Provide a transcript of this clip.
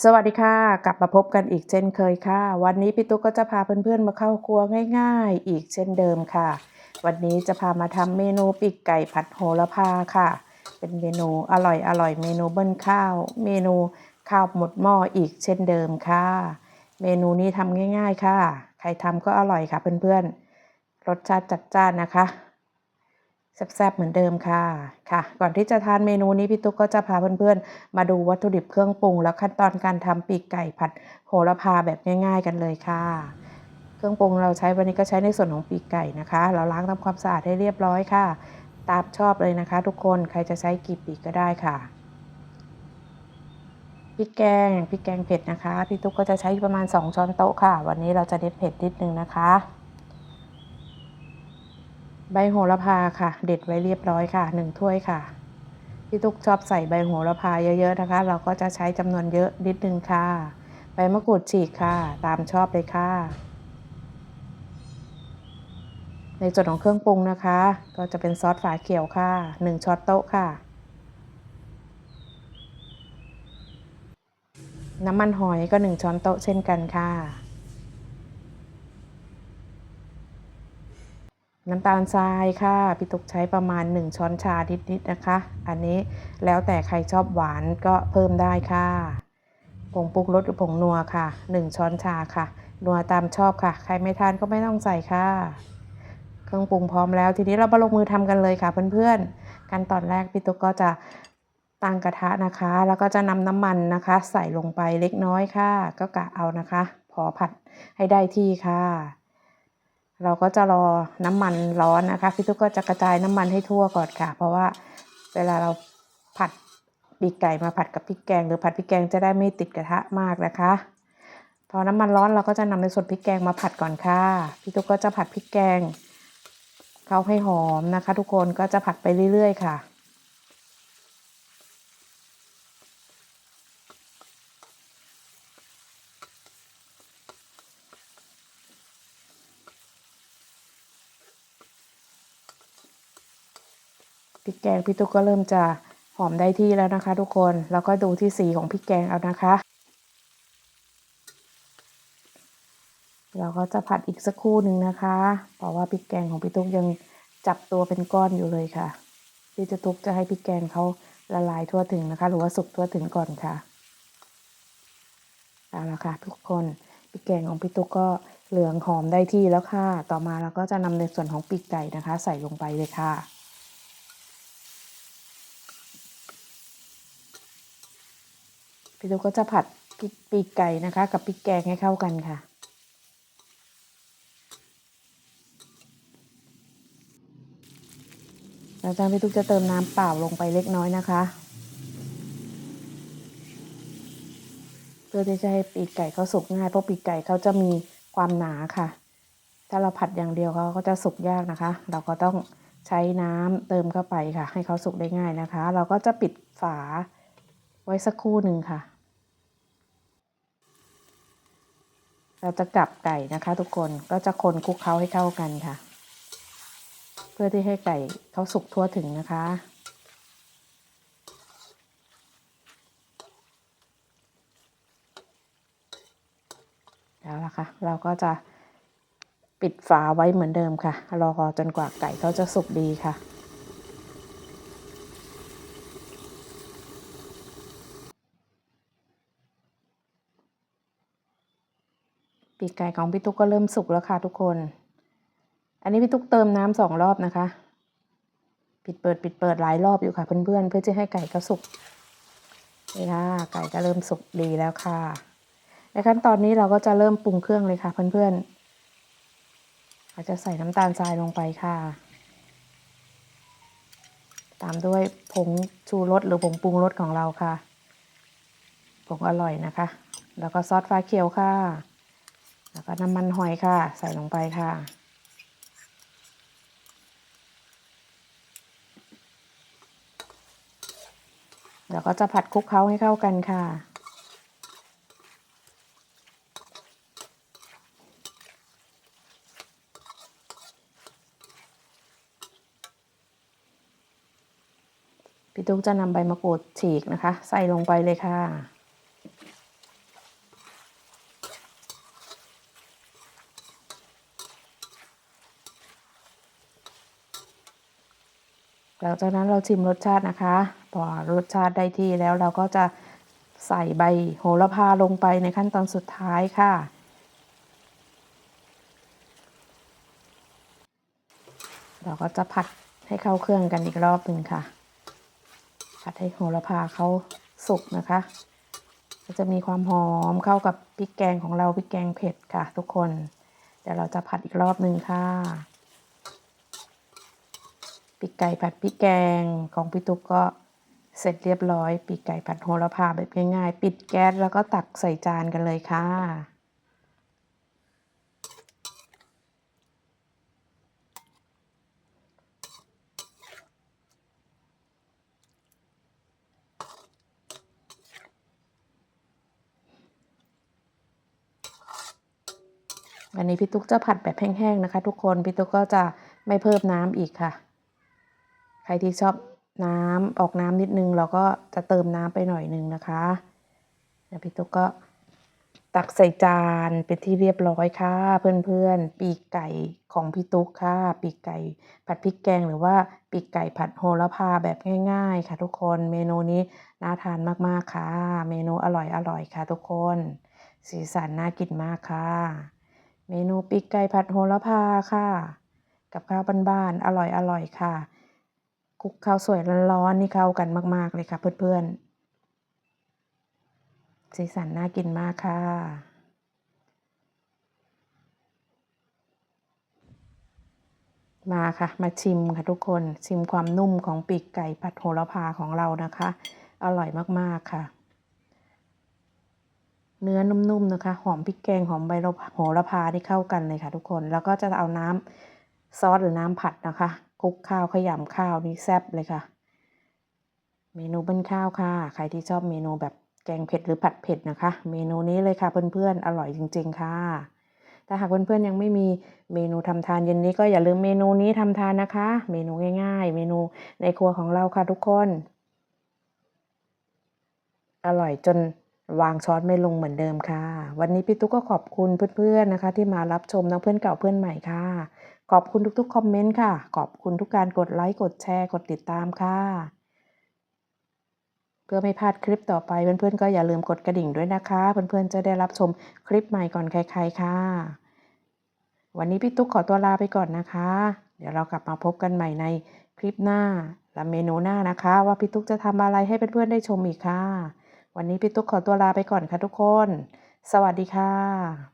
สวัสดีค่ะ กลับมาพบกันอีกเช่นเคยค่ะ วันนี้พี่ตุ๊กก็จะพาเพื่อนๆมาเข้าครัวง่าย ๆ อีกเช่นเดิมค่ะ วันนี้จะพามาทำเมนูปีกไก่ผัดโหระพาค่ะ เป็นเมนูอร่อยอร่อยเมนูเบิ้ลข้าว เมนูข้าวหมดหม้ออีกเช่นเดิมค่ะ เมนูนี้ทำง่าย ๆ ค่ะ ใครทำก็อร่อยค่ะเพื่อนๆรสชาติจัดจ้านนะคะ แซ่บๆเหมือนเดิมค่ะค่ะ ก่อนที่จะทานเมนูนี้พี่ตุ๊กก็จะพาเพื่อนๆ มาดูวัตถุดิบเครื่องปรุง แล้วขั้นตอนการทำปีกไก่ผัดโหระพาแบบง่าย ๆ กันเลยค่ะ เครื่องปรุงเราใช้วันนี้ก็ใช้ในส่วนของปีกไก่นะคะ เราล้างทำความสะอาดให้เรียบร้อยค่ะ ตามชอบเลยนะคะ ทุกคนใครจะใช้กี่ปีกก็ได้ค่ะพริกแกงพริกแกงเผ็ดนะคะพี่ตุ๊กก็จะใช้ประมาณ 2 ช้อนโต๊ะค่ะ วันนี้เราจะเน้นเผ็ดนิดนึงนะคะ ใบโหระพาค่ะ เด็ดไว้เรียบร้อยค่ะหนึ่งถ้วยค่ะพี่ตุ๊กชอบใส่ใบโหระพาเยอะๆนะคะ เราก็จะใช้จำนวนเยอะนิดนึงค่ะใบมะกรูดฉีกค่ะ ตามชอบเลยค่ะ ในส่วนของเครื่องปรุงนะคะ ก็จะเป็นซอสฝาเขียวค่ะ1ช้อนโต๊ะค่ะ น้ำมันหอยก็1ช้อนโต๊ะเช่นกันค่ะ น้ำตาลทรายค่ะ พี่ตุกใช้ประมาณ 1 ช้อนชานิดๆนะคะ อันนี้แล้วแต่ใครชอบหวานก็เพิ่มได้ค่ะ ผงปรุงรสหรือผงนัวค่ะ 1 ช้อนชาค่ะ นัวตามชอบค่ะ ใครไม่ทานก็ไม่ต้องใส่ค่ะ เครื่องปรุงพร้อมแล้ว ทีนี้เรามาลงมือทำกันเลยค่ะเพื่อนๆ ขั้นตอนแรกพี่ตุ๊กก็จะตั้งกระทะนะคะ แล้วก็จะนำน้ำมันนะคะ ใส่ลงไปเล็กน้อยค่ะ ก็กะเอานะคะ พอผัดให้ได้ที่ค่ะ เราก็จะรอน้ำมันร้อนนะคะ พี่ตุ๊กก็จะกระจายน้ำมันให้ทั่วก่อนค่ะ เพราะว่าเวลาเราผัดปีกไก่มาผัดกับพริกแกง หรือผัดพริกแกงจะได้ไม่ติดกระทะมากนะคะ พอน้ำมันร้อนเราก็จะนำในส่วนพริกแกงมาผัดก่อนค่ะ พี่ตุ๊กก็จะผัดพริกแกงเข้าให้หอมนะคะ ทุกคนก็จะผัดไปเรื่อยๆค่ะ พริกแกงพี่ตุ๊กก็เริ่มจะหอมได้ที่แล้วนะคะ ทุกคนแล้วก็ดูที่สีของพริกแกงเอานะคะ เราก็จะผัดอีกสักครู่หนึ่งนะคะ เพราะว่าพริกแกงของพี่ตุ๊กยังจับตัวเป็นก้อนอยู่เลยค่ะพี่จะตุ๊กจะให้พริกแกงเขาละลายทั่วถึงนะคะ หรือว่าสุกทั่วถึงก่อนค่ะเอาละค่ะทุกคนพริกแกงของพี่ตุ๊กก็เหลืองหอมได้ที่แล้วค่ะ ต่อมาเราก็จะนำในส่วนของปีกไก่นะคะ ใส่ลงไปเลยค่ะ พี่ตุ๊กก็จะผัดปีกไก่นะคะ กับพริกแกงให้เข้ากันค่ะ หลังจากพี่ตุ๊กจะเติมน้ำเปล่าลงไปเล็กน้อยนะคะ เพื่อที่จะให้ปีกไก่เขาสุกง่ายเพราะปีกไก่เขาจะมีความหนาค่ะ ถ้าเราผัดอย่างเดียวเขาก็จะสุกยากนะคะ เราก็ต้องใช้น้ำเติมเข้าไปค่ะ ให้เขาสุกได้ง่ายนะคะ เราก็จะปิดฝาไว้สักครู่หนึ่งค่ะ เราจะกลับไก่นะคะทุกคนก็จะคนคลุกเคล้าให้เข้ากันค่ะ เพื่อที่ให้ไก่เขาสุกทั่วถึงนะคะ แล้วล่ะค่ะ เราก็จะปิดฝาไว้เหมือนเดิมค่ะ รอจนกว่าไก่เขาจะสุกดีค่ะ ปีกไก่ของพี่ตุ๊กก็เริ่มสุกแล้วค่ะทุกคน อันนี้พี่ตุ๊กเติมน้ำสองรอบนะคะ ปิดเปิดปิดเปิดหลายรอบอยู่ค่ะเพื่อนๆเพื่อจะให้ไก่เขาสุกนี่ค่ะไก่ก็เริ่มสุกดีแล้วค่ะ ในขั้นตอนนี้เราก็จะเริ่มปรุงเครื่องเลยค่ะเพื่อนๆเราจะใส่น้ำตาลทรายลงไปค่ะ ตามด้วยผงชูรสหรือผงปรุงรสของเราค่ะผงอร่อยนะคะ แล้วก็ซอสฟ้าเขียวค่ะ แล้วก็น้ำมันหอยค่ะ ใส่ลงไปค่ะ แล้วก็จะผัดคลุกเคล้าให้เข้ากันค่ะพี่ตุ๊กจะนำใบมะกรูดฉีกนะคะ ใส่ลงไปเลยค่ะ หลังจากนั้นเราชิมรสชาตินะคะ พอรสชาติได้ที่แล้วเราก็จะใส่ใบโหระพาลงไปในขั้นตอนสุดท้ายค่ะ เราก็จะผัดให้เข้าเครื่องกันอีกรอบหนึ่งค่ะ ผัดให้โหระพาเขาสุกนะคะก็จะมีความหอมเข้ากับพริกแกงของเราพริกแกงเผ็ดค่ะ ทุกคน เดี๋ยวเราจะผัดอีกรอบหนึ่งค่ะ ปีกไก่ผัดพริกแกงของพี่ตุ๊กก็เสร็จเรียบร้อย ปีกไก่ผัดโหระพาแบบง่ายๆ ปิดแก๊สแล้วก็ตักใส่จานกันเลยค่ะอันนี้พี่ตุ๊กจะผัดแบบแห้งๆนะคะ ทุกคน พี่ตุ๊กก็จะไม่เพิ่มน้ำอีกค่ะ ใครที่ชอบน้ำออกน้ำนิดนึง เราก็จะเติมน้ำไปหน่อยนึงนะคะเดี๋ยวพี่ตุ๊กก็ตักใส่จานเป็นที่เรียบร้อยค่ะ เพื่อนๆ ปีกไก่ของพี่ตุ๊กค่ะ ปีกไก่ผัดพริกแกงหรือว่าปีกไก่ผัดโหระพาแบบง่ายๆ ค่ะทุกคนเมนูนี้น่าทานมากๆค่ะ เมนูอร่อยๆค่ะทุกคน สีสันน่ากินมากค่ะ เมนูปีกไก่ผัดโหระพาค่ะ กับข้าวบ้านๆอร่อยๆค่ะ คลุกข้าวสวยร้อนๆนี่เข้ากันมาก ๆ เลยค่ะเพื่อนๆ สีสันน่ากินมากค่ะ มาค่ะ มาชิมค่ะทุกคนชิมความนุ่มของปีกไก่ผัดโหระพาของเรานะคะ อร่อยมากๆค่ะ เนื้อนุ่มๆนะคะ หอมพริกแกงหอมใบโหระพาที่เข้ากันเลยค่ะทุกคนแล้วก็จะเอาน้ำซอสหรือน้ำผัดนะคะ คลุกข้าวขยำข้าวนี่แซ่บเลยค่ะ เมนูเบิ้ลข้าวค่ะ ใครที่ชอบเมนูแบบแกงเผ็ดหรือผัดเผ็ดนะคะ เมนูนี้เลยค่ะเพื่อนๆ อร่อยจริง ๆ ค่ะถ้าหากเพื่อนๆยังไม่มีเมนูทำทานเย็นนี้ก็อย่าลืมเมนูนี้ทำทานนะคะ เมนูง่าย ๆ เมนูในครัวของเราค่ะทุกคน อร่อยจนวางช้อนไม่ลงเหมือนเดิมค่ะ วันนี้พี่ตุ๊กก็ขอบคุณเพื่อนๆนะคะ ที่มารับชมทั้งเพื่อนเก่าเพื่อนใหม่ค่ะ ขอบคุณทุกๆคอมเมนต์ค่ะ ขอบคุณทุกการกดไลค์กดแชร์กดติดตามค่ะ เพื่อไม่พลาดคลิปต่อไปเพื่อนๆก็อย่าลืมกดกระดิ่งด้วยนะคะ เพื่อนๆจะได้รับชมคลิปใหม่ก่อนใครๆค่ะ วันนี้พี่ตุ๊กขอตัวลาไปก่อนนะคะ เดี๋ยวเรากลับมาพบกันใหม่ในคลิปหน้าและเมนูหน้านะคะ ว่าพี่ตุ๊กจะทำอะไรให้เพื่อนๆได้ชมอีกค่ะ วันนี้พี่ตุ๊กขอตัวลาไปก่อนค่ะทุกคน สวัสดีค่ะ